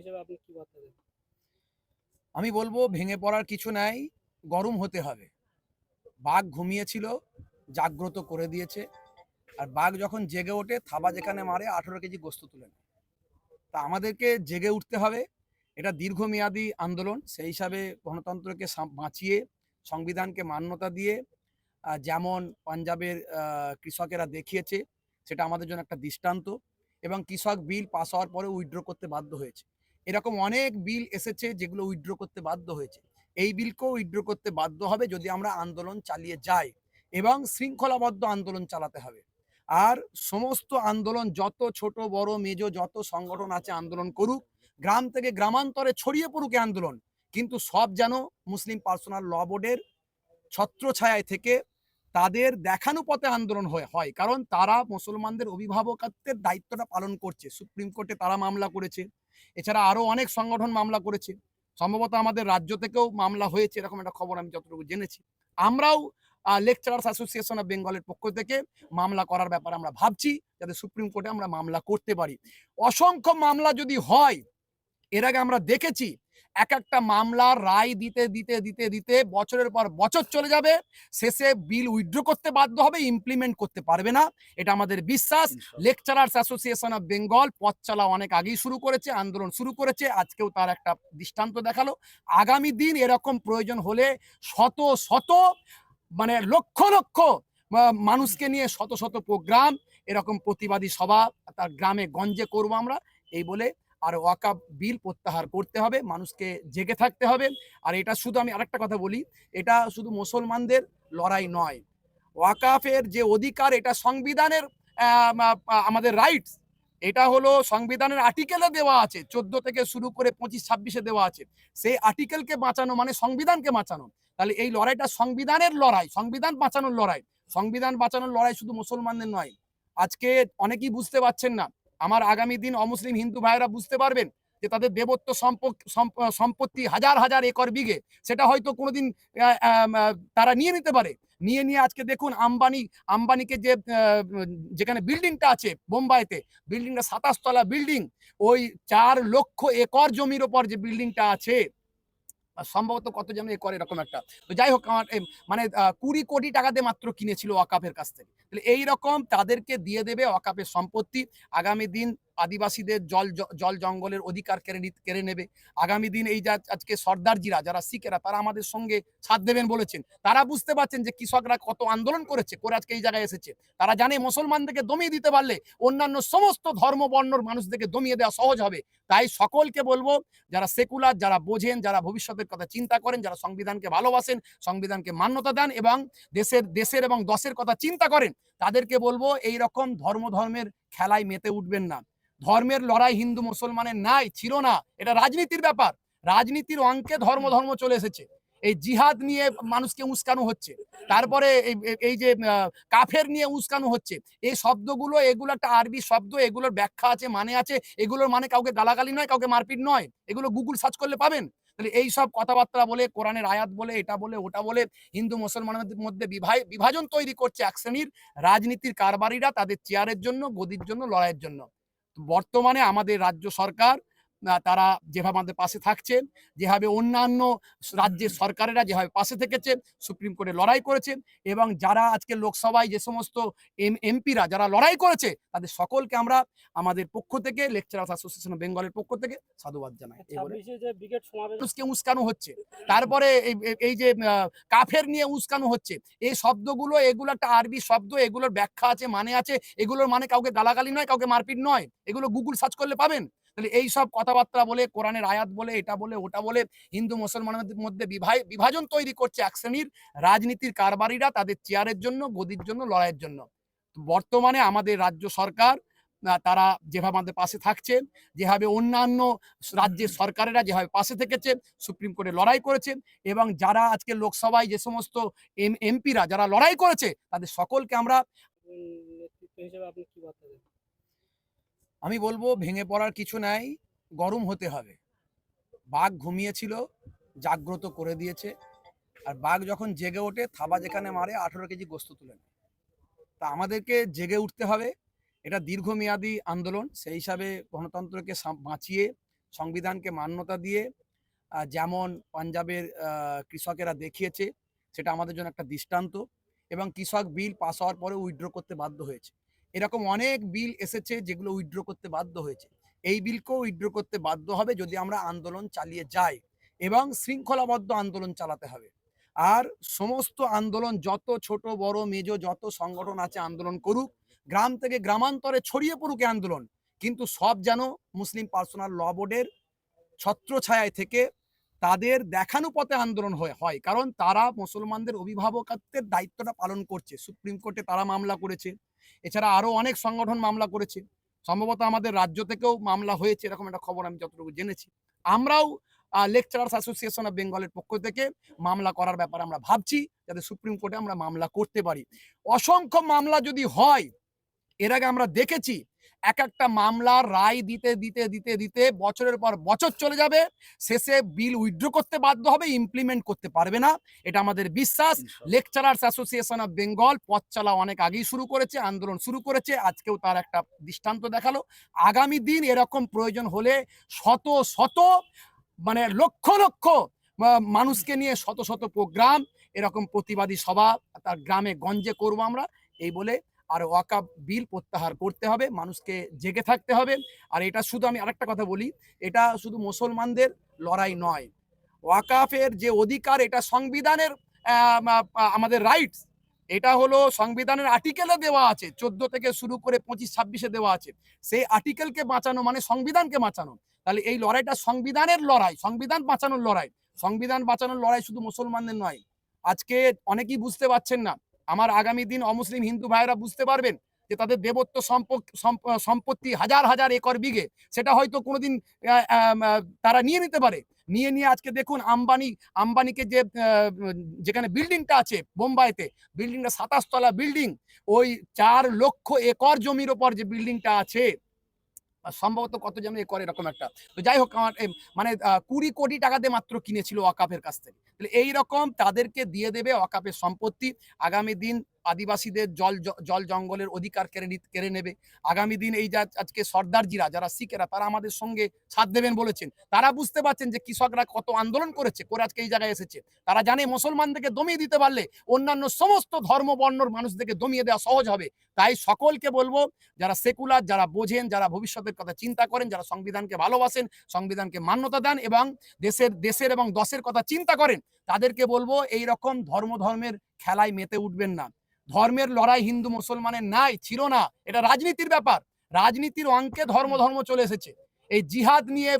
হিসেবে আপনি কি বার্তা দেবেন আমি বলব, ভেঙে পড়ার কিছু নাই, গরম হতে হবে। বাঘ ঘুমিয়েছিল, জাগ্রত করে দিয়েছে। আর বাঘ যখন জেগে ওঠে, থাবা যেখানে মারে, আঠেরো কেজি গোস্ত তুলে তা আমাদেরকে জেগে উঠতে হবে। এটা দীর্ঘমেয়াদী আন্দোলন। সেই হিসাবে গণতন্ত্রকে বাঁচিয়ে, সংবিধানকে মান্যতা দিয়ে যেমন পাঞ্জাবের কৃষকেরা দেখিয়েছে, সেটা আমাদের জন্য একটা দৃষ্টান্ত। এবং কৃষক বিল পাস হওয়ার পরে উইথড্র করতে বাধ্য হয়েছে। এরকম অনেক বিল এসেছে যেগুলো উইথড্র করতে বাধ্য হয়েছে। এই বিলকেও উইথড্র করতে বাধ্য হবে যদি আমরা আন্দোলন চালিয়ে যাই এবং শৃঙ্খলাবদ্ধ আন্দোলন চালাতে হবে। আর সমস্ত আন্দোলন যত ছোট, বড়, মেজো, যত সংগঠন আছে আন্দোলন করুক, গ্রাম থেকে গ্রামান্তরে ছড়িয়ে পড়ুক আন্দোলন, কিন্তু সব যেন মুসলিম পার্সোনাল ল বোর্ডের ছত্রছায়ায় থেকে তাদের দেখানো পথে আন্দোলন হয়। কারণ তারা মুসলমানদের অভিভাবকত্বের দায়িত্বটা পালন করছে। সুপ্রিম কোর্টে তারা মামলা করেছে। এছাড়া আরও অনেক সংগঠন মামলা করেছে। সম্ভবত আমাদের রাজ্য থেকেও মামলা হয়েছে, এরকম একটা খবর আমি যতটুকু জেনেছি। আমরাও লেকচারার্স অ্যাসোসিয়েশন অফ বেঙ্গলের পক্ষ থেকে মামলা করার ব্যাপারে আমরা ভাবছি, যাতে সুপ্রিম কোর্টে আমরা মামলা করতে পারি। অসংখ্য মামলা যদি হয়, এর আগে আমরা দেখেছি এক একটা মামলার রায় দিতে দিতে দিতে দিতে বছরের পর বছর চলে যাবে। শেষে বিল উইথড্র করতে বাধ্য হবে ইমপ্লিমেন্ট করতে পারবে না। এটা আমাদের বিশ্বাস। লেকচারার্স অ্যাসোসিয়েশন অফ বেঙ্গল পথ চলা অনেক আগেই শুরু করেছে আন্দোলন শুরু করেছে আজকেও তার একটা দৃষ্টান্ত দেখাল। আগামী দিন এরকম প্রয়োজন হলে শত শত মানে লক্ষ লক্ষ মানুষকে নিয়ে শত শত প্রোগ্রাম এরকম প্রতিবাদী সভা তার গ্রামে গঞ্জে করব আমরা এই বলে আর ওয়াকাপ বিল প্রত্যাহার করতে হবে, মানুষকে জেগে থাকতে হবে। আর এটা শুধু আমি আরেকটা কথা বলি, এটা শুধু মুসলমানদের লড়াই নয়। ওয়াকাফের যে অধিকার, এটা সংবিধানের আমাদের রাইটস এটা হলো সংবিধানের আর্টিকেলে দেওয়া আছে, চোদ্দ থেকে শুরু করে পঁচিশ, ছাব্বিশে দেওয়া আছে। সেই আর্টিকেলকে বাঁচানো মানে সংবিধানকে বাঁচানো। তাহলে এই লড়াইটা সংবিধানের লড়াই, সংবিধান বাঁচানোর লড়াই। সংবিধান বাঁচানোর লড়াই শুধু মুসলমানদের নয়। আজকে অনেকেই বুঝতে পারছেন না আমার আগামী দিন অমুসলিম হিন্দু ভাইরা বুঝতে পারবেন যে তাদের দেবত্ব সম্প- সম্পত্তি হাজার হাজার একর বিঘে। সেটা হয়তো কোনোদিন তারা নিয়ে নিতে পারে। নিয়ে নিয়ে আজকে দেখুন আম্বানি, আম্বানিকে যে যেখানে বিল্ডিংটা আছে বোম্বাইতে, বিল্ডিংটা সাতাশতলা বিল্ডিং, ওই চার লক্ষ একর জমির ওপর যে বিল্ডিংটা আছে সম্ভবত কত যেন করে এরকম একটা। তো যাই হোক, আমার মানে কুড়ি কোটি টাকাতে মাত্র কিনেছিল ওয়াকাফের কাছ থেকে। তাহলে এইরকম তাদেরকে দিয়ে দেবে ওয়াকাফের সম্পত্তি। আগামী দিন আদিবাসীদের জল জল জঙ্গলের অধিকার কেড়ে কেড়ে নেবে। আগামী দিন এই যা আজকে সর্দারজিরা যারা শিখেরা, তারা আমাদের সঙ্গে সাথ দেবেন বলেছেন। তারা বুঝতে পারছেন যে কৃষকরা কত আন্দোলন করেছে, করে আজকে এই জায়গায় এসেছে। তারা জানে মুসলমানদেরকে দমিয়ে দিতে পারলে অন্যান্য সমস্ত ধর্ম বর্ণর মানুষদেরকে দমিয়ে দেওয়া সহজ হবে। তাই সকলকে বলব, যারা সেকুলার, যারা বোঝেন, যারা ভবিষ্যতের কথা চিন্তা করেন, যারা সংবিধানকে ভালোবাসেন, সংবিধানকে মান্যতা দেন এবং দেশের দেশের এবং দশের কথা চিন্তা করেন, তাদেরকে বলব, এই রকম ধর্ম ধর্মের খেলায় মেতে উঠবেন না। ধর্মের লড়াই হিন্দু মুসলমানের নাই, ছিল না। এটা রাজনীতির ব্যাপার। রাজনীতির অঙ্কে ধর্ম ধর্ম চলে এসেছে। এই জিহাদ নিয়ে মানুষকে উস্কানো হচ্ছে। তারপরে এই- যে কাফের নিয়ে উস্কানো হচ্ছে। এই শব্দগুলো, এগুলো একটা আরবি শব্দ, এগুলোর ব্যাখ্যা আছে মানে আছে। এগুলোর মানে কাউকে গালাগালি নয়, কাউকে মারপিট নয়। এগুলো গুগল সার্চ করলে পাবেন। তাহলে এই সব কথাবার্তা বলে, কোরআনের আয়াত বলে, এটা বলে, ওটা বলে, হিন্দু মুসলমানদের মধ্যে বিভাজন তৈরি করছে এক শ্রেণির রাজনীতির কারবারিরা তাদের চেয়ারের জন্য, গদির জন্য, লড়াইয়ের জন্য। বর্তমানে আমাদের রাজ্য সরকার তারা যেভাবে আমাদের পাশে থাকছেন যেভাবে অন্যান্য রাজ্যের সরকারেরা যেভাবে পাশে থেকেছে সুপ্রিম কোর্টে লড়াই করেছেন এবং যারা আজকে লোকসভায় যে সমস্ত এম এমপিরা যারা লড়াই করেছে তাদের সকলকে আমরা আমাদের পক্ষ থেকে লেকচারার্স অ্যাসোসিয়েশন অফ বেঙ্গলের পক্ষ থেকে সাধুবাদ জানাই। সমাবেশ মানুষকে উস্কানো হচ্ছে তারপরে এই যে কাফের নিয়ে উস্কানো হচ্ছে এই শব্দগুলো এগুলো একটা আরবি শব্দ এগুলোর ব্যাখ্যা আছে মানে আছে এগুলোর মানে কাউকে গালাগালি নয় কাউকে মারপিট নয় এগুলো গুগল সার্চ করলে পাবেন। তাহলে এই সব কথাবার্তা বলে, কোরআনের আয়াত বলে, এটা বলে, ওটা বলে, হিন্দু মুসলমানদের মধ্যে বিভাজন তৈরি করছে এক শ্রেণির রাজনীতির কারবারিরা তাদের চেয়ারের জন্য, গদির জন্য, লড়াইয়ের জন্য। বর্তমানে আমাদের রাজ্য সরকার তারা যেভাবে আমাদের পাশে থাকছে, যেভাবে অন্যান্য রাজ্যের সরকারেরা যেভাবে পাশে থেকেছে, সুপ্রিম কোর্টে লড়াই করেছে এবং যারা আজকে লোকসভায় যে সমস্ত এম এমপিরা যারা লড়াই করেছে, তাদের সকলকে আমরা নেতৃত্ব হিসেবে আপনি কি আমি বলব ভেঙে পড়ার কিছু নাই, গরম হতে হবে। বাঘ ঘুমিয়েছিল, জাগ্রত করে দিয়েছে। আর বাঘ যখন জেগে ওঠে, থাবা যেখানে মারে, আঠেরো কেজি গোস্ত তুলে নেয়। তা আমাদেরকে জেগে উঠতে হবে। এটা দীর্ঘমেয়াদী আন্দোলন। সেই হিসাবে গণতন্ত্রকে বাঁচিয়ে, সংবিধানকে মান্যতা দিয়ে যেমন পাঞ্জাবের কৃষকেরা দেখিয়েছে, সেটা আমাদের জন্য একটা দৃষ্টান্ত। এবং কৃষক বিল পাস হওয়ার পরে উইথড্র করতে বাধ্য হয়েছে। এরকম অনেক বিল এসেছে যেগুলো উইথড্র করতে বাধ্য হয়েছে। এই বিলকেও উইথড্র করতে বাধ্য হবে যদি আমরা আন্দোলন চালিয়ে যাই এবং শৃঙ্খলাবদ্ধ আন্দোলন চালাতে হবে। আর সমস্ত আন্দোলন যত ছোট, বড়, মেজো, যত সংগঠন আছে আন্দোলন করুক, গ্রাম থেকে গ্রামান্তরে ছড়িয়ে পড়ুক আন্দোলন, কিন্তু সব যেন মুসলিম পার্সোনাল ল বোর্ডের ছত্রছায়ায় থেকে তাদের দেখানো পথে আন্দোলন হয় হয়। কারণ তারা মুসলমানদের অভিভাবকত্বের দায়িত্বটা পালন করছে। সুপ্রিম কোর্টে তারা মামলা করেছে। এছাড়া আরও অনেক সংগঠন মামলা করেছে। সম্ভবত আমাদের রাজ্য থেকেও মামলা হয়েছে, এরকম একটা খবর আমি যতটুকু জেনেছি। আমরাও লেকচারার্স অ্যাসোসিয়েশন অফ বেঙ্গলের পক্ষ থেকে মামলা করার ব্যাপারে আমরা ভাবছি, যাতে সুপ্রিম কোর্টে আমরা মামলা করতে পারি। অসংখ্য মামলা যদি হয়, এর আগে আমরা দেখেছি এক একটা মামলার রায় দিতে দিতে দিতে দিতে বছরের পর বছর চলে যাবে। শেষে বিল উইথড্র করতে বাধ্য হবে ইমপ্লিমেন্ট করতে পারবে না। এটা আমাদের বিশ্বাস। লেকচারার্স অ্যাসোসিয়েশন অফ বেঙ্গল পথ চলা অনেক আগেই শুরু করেছে আন্দোলন শুরু করেছে আজকেও তার একটা দৃষ্টান্ত দেখাল। আগামী দিন এরকম প্রয়োজন হলে শত শত মানে লক্ষ লক্ষ মানুষকে নিয়ে শত শত প্রোগ্রাম এরকম প্রতিবাদী সভা তার গ্রামে গঞ্জে করব আমরা এই বলে আর ওয়াকাব বিল প্রত্যাহার করতে হবে, মানুষকে জেগে থাকতে হবে। আর এটা শুধু আমি আরেকটা কথা বলি, এটা শুধু মুসলমানদের লড়াই নয়। ওয়াকাফের যে অধিকার, এটা সংবিধানের আমাদের রাইটস এটা হলো সংবিধানের আর্টিকেলে দেওয়া আছে, চোদ্দ থেকে শুরু করে পঁচিশ, ছাব্বিশে দেওয়া আছে। সেই আর্টিকেলকে বাঁচানো মানে সংবিধানকে বাঁচানো। তাহলে এই লড়াইটা সংবিধানের লড়াই, সংবিধান বাঁচানোর লড়াই। সংবিধান বাঁচানোর লড়াই শুধু মুসলমানদের নয়। আজকে অনেকেই বুঝতে পারছেন না আমার আগামী দিন অমুসলিম হিন্দু ভাইয়েরা বুঝতে পারবেন যে তাদের দেবত্ব সম্প- সম্পত্তি হাজার হাজার একর বিঘে। সেটা হয়তো কোনোদিন তারা নিয়ে নিতে পারে। নিয়ে নিয়ে আজকে দেখুন আম্বানি, আম্বানিকে যে যেখানে বিল্ডিংটা আছে বোম্বাইতে, বিল্ডিংটা সাতাশতলা বিল্ডিং, ওই চার লক্ষ একর জমির ওপর যে বিল্ডিংটা আছে সম্ভবত কত যেন এ করে এরকম একটা। তো যাই হোক, আমার মানে কুড়ি কোটি টাকা দিয়ে মাত্র কিনেছিল ওয়াকাফের কাছ থেকে। তাহলে এইরকম তাদেরকে দিয়ে দেবে ওয়াকাফের সম্পত্তি। আগামী দিন আদিবাসীদের জল জল জঙ্গলের অধিকার কেড়ে কেড়ে নেবে। আগামী দিন এই যা আজকে সর্দারজিরা, যারা শিখেরা, তারা আমাদের সঙ্গে সাথ দেবেন বলেছেন। তারা বুঝতে পারছেন যে কৃষকরা কত আন্দোলন করেছে, করে আজকে এই জায়গায় এসেছে। তারা জানে মুসলমানদেরকে দমিয়ে দিতে পারলে অন্যান্য সমস্ত ধর্ম বর্ণর মানুষদেরকে দমিয়ে দেওয়া সহজ হবে। তাই সকলকে বলব, যারা সেকুলার, যারা বোঝেন, যারা ভবিষ্যতের কথা চিন্তা করেন, যারা সংবিধানকে ভালোবাসেন, সংবিধানকে মান্যতা দেন এবং দেশের দেশের এবং দশের কথা চিন্তা করেন, তাদেরকে বলব এই রকম ধর্ম ধর্মের খেলায় মেতে উঠবেন না। ধর্মের লড়াই হিন্দু মুসলমানের নাই, ছিল না। এটা রাজনীতির ব্যাপার। রাজনীতির অঙ্কে ধর্ম ধর্ম চলে এসেছে। এই জিহাদ নিয়ে